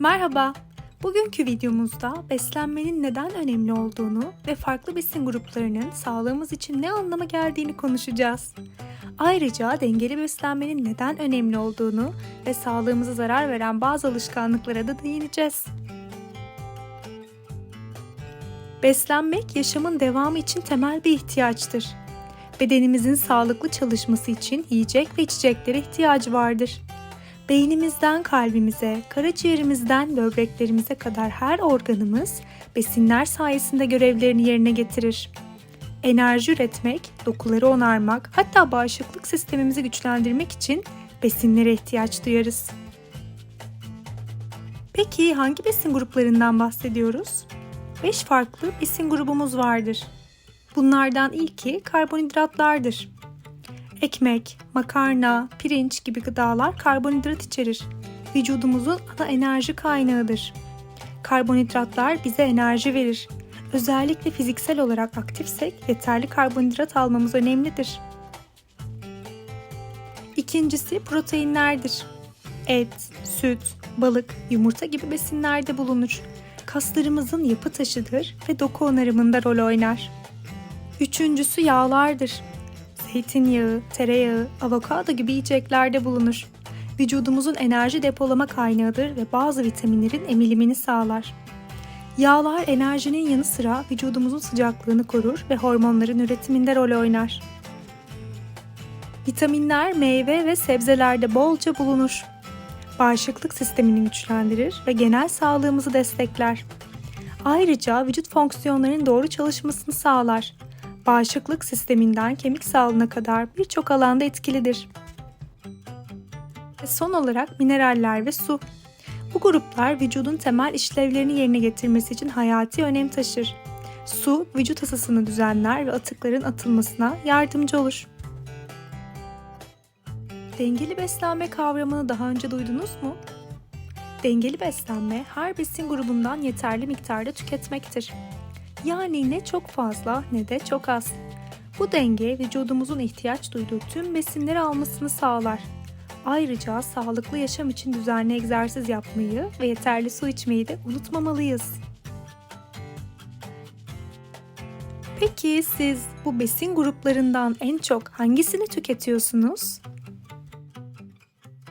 Merhaba. Bugünkü videomuzda beslenmenin neden önemli olduğunu ve farklı besin gruplarının sağlığımız için ne anlama geldiğini konuşacağız. Ayrıca dengeli beslenmenin neden önemli olduğunu ve sağlığımıza zarar veren bazı alışkanlıklara da değineceğiz. Beslenmek yaşamın devamı için temel bir ihtiyaçtır. Bedenimizin sağlıklı çalışması için yiyecek ve içeceklere ihtiyacı vardır. Beynimizden kalbimize, karaciğerimizden böbreklerimize kadar her organımız besinler sayesinde görevlerini yerine getirir. Enerji üretmek, dokuları onarmak, hatta bağışıklık sistemimizi güçlendirmek için besinlere ihtiyaç duyarız. Peki hangi besin gruplarından bahsediyoruz? 5 farklı besin grubumuz vardır. Bunlardan ilki karbonhidratlardır. Ekmek, makarna, pirinç gibi gıdalar karbonhidrat içerir. Vücudumuzun ana enerji kaynağıdır. Karbonhidratlar bize enerji verir. Özellikle fiziksel olarak aktifsek yeterli karbonhidrat almamız önemlidir. İkincisi proteinlerdir. Et, süt, balık, yumurta gibi besinlerde bulunur. Kaslarımızın yapı taşıdır ve doku onarımında rol oynar. Üçüncüsü yağlardır. Zeytinyağı, tereyağı, avokado gibi yiyeceklerde bulunur. Vücudumuzun enerji depolama kaynağıdır ve bazı vitaminlerin emilimini sağlar. Yağlar enerjinin yanı sıra vücudumuzun sıcaklığını korur ve hormonların üretiminde rol oynar. Vitaminler meyve ve sebzelerde bolca bulunur. Bağışıklık sistemini güçlendirir ve genel sağlığımızı destekler. Ayrıca vücut fonksiyonlarının doğru çalışmasını sağlar. Bağışıklık sisteminden kemik sağlığına kadar birçok alanda etkilidir. Ve son olarak mineraller ve su. Bu gruplar vücudun temel işlevlerini yerine getirmesi için hayati önem taşır. Su, vücut ısısını düzenler ve atıkların atılmasına yardımcı olur. Dengeli beslenme kavramını daha önce duydunuz mu? Dengeli beslenme her besin grubundan yeterli miktarda tüketmektir. Yani ne çok fazla ne de çok az. Bu denge vücudumuzun ihtiyaç duyduğu tüm besinleri almasını sağlar. Ayrıca sağlıklı yaşam için düzenli egzersiz yapmayı ve yeterli su içmeyi de unutmamalıyız. Peki siz bu besin gruplarından en çok hangisini tüketiyorsunuz?